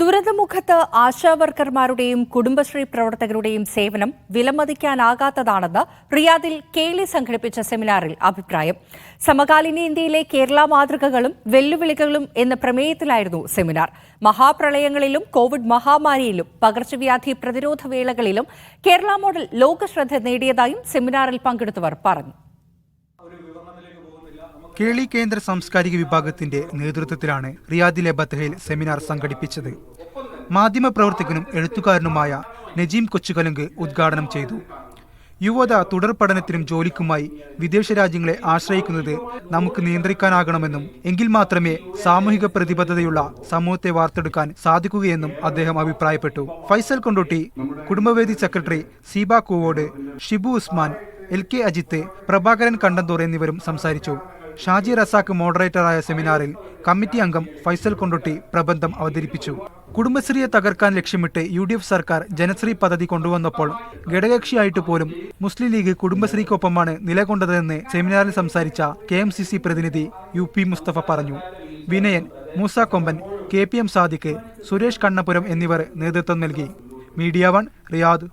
ദുരന്തമുഖത്ത് ആശാവർക്കർമാരുടെയും കുടുംബശ്രീ പ്രവർത്തകരുടെയും സേവനം വിലമതിക്കാനാകാത്തതാണെന്ന് റിയാദിൽ കേളി സംഘടിപ്പിച്ച സെമിനാറിൽ അഭിപ്രായം. സമകാലീന ഇന്ത്യയിലെ കേരള മാതൃകകളും വെല്ലുവിളികളും എന്ന പ്രമേയത്തിലായിരുന്നു സെമിനാർ. മഹാപ്രളയങ്ങളിലും കോവിഡ് മഹാമാരിയിലും പകർച്ചവ്യാധി പ്രതിരോധ വേളകളിലും കേരള മോഡൽ ലോകശ്രദ്ധ നേടിയതായും സെമിനാറിൽ പങ്കെടുത്തവർ പറഞ്ഞു. കേളി കേന്ദ്ര സാംസ്കാരിക വിഭാഗത്തിന്റെ നേതൃത്വത്തിലാണ് റിയാദിലെ ബത്തഹയിൽ സെമിനാർ സംഘടിപ്പിച്ചത്. മാധ്യമ മാധ്യമപ്രവർത്തകനും എഴുത്തുകാരനുമായ നജീം കൊച്ചുകലങ്ക് ഉദ്ഘാടനം ചെയ്തു. യുവത തുടർ പഠനത്തിനും ജോലിക്കുമായി വിദേശ രാജ്യങ്ങളെ ആശ്രയിക്കുന്നത് നമുക്ക് നിയന്ത്രിക്കാനാകണമെന്നും എങ്കിൽ മാത്രമേ സാമൂഹിക പ്രതിബദ്ധതയുള്ള സമൂഹത്തെ വാർത്തെടുക്കാൻ സാധിക്കുകയെന്നും അദ്ദേഹം അഭിപ്രായപ്പെട്ടു. Faisal Kondotty കുടുംബവേദി secretary Seeba Koovod Shibu Usman L K Ajith Prabhakaran Kandanthor എന്നിവരും സംസാരിച്ചു. ഷാജി റസാക്ക് മോഡറേറ്ററായ സെമിനാറിൽ കമ്മിറ്റി അംഗം ഫൈസൽ കൊണ്ടൊട്ടി പ്രബന്ധം അവതരിപ്പിച്ചു. കുടുംബശ്രീയെ തകർക്കാൻ ലക്ഷ്യമിട്ട് യു ഡി എഫ് സർക്കാർ ജനശ്രീ പദ്ധതി കൊണ്ടുവന്നപ്പോൾ ഘടകകക്ഷിയായിട്ട് പോലും മുസ്ലിം ലീഗ് കുടുംബശ്രീക്കൊപ്പമാണ് നിലകൊണ്ടതെന്ന് സെമിനാറിൽ സംസാരിച്ച കെ എം സി സി പ്രതിനിധി യു പി മുസ്തഫ പറഞ്ഞു. Vinayan Moosa Komban K P M Sadiq Suresh Kannapuram എന്നിവർ നേതൃത്വം നൽകി. Media one Riyadh.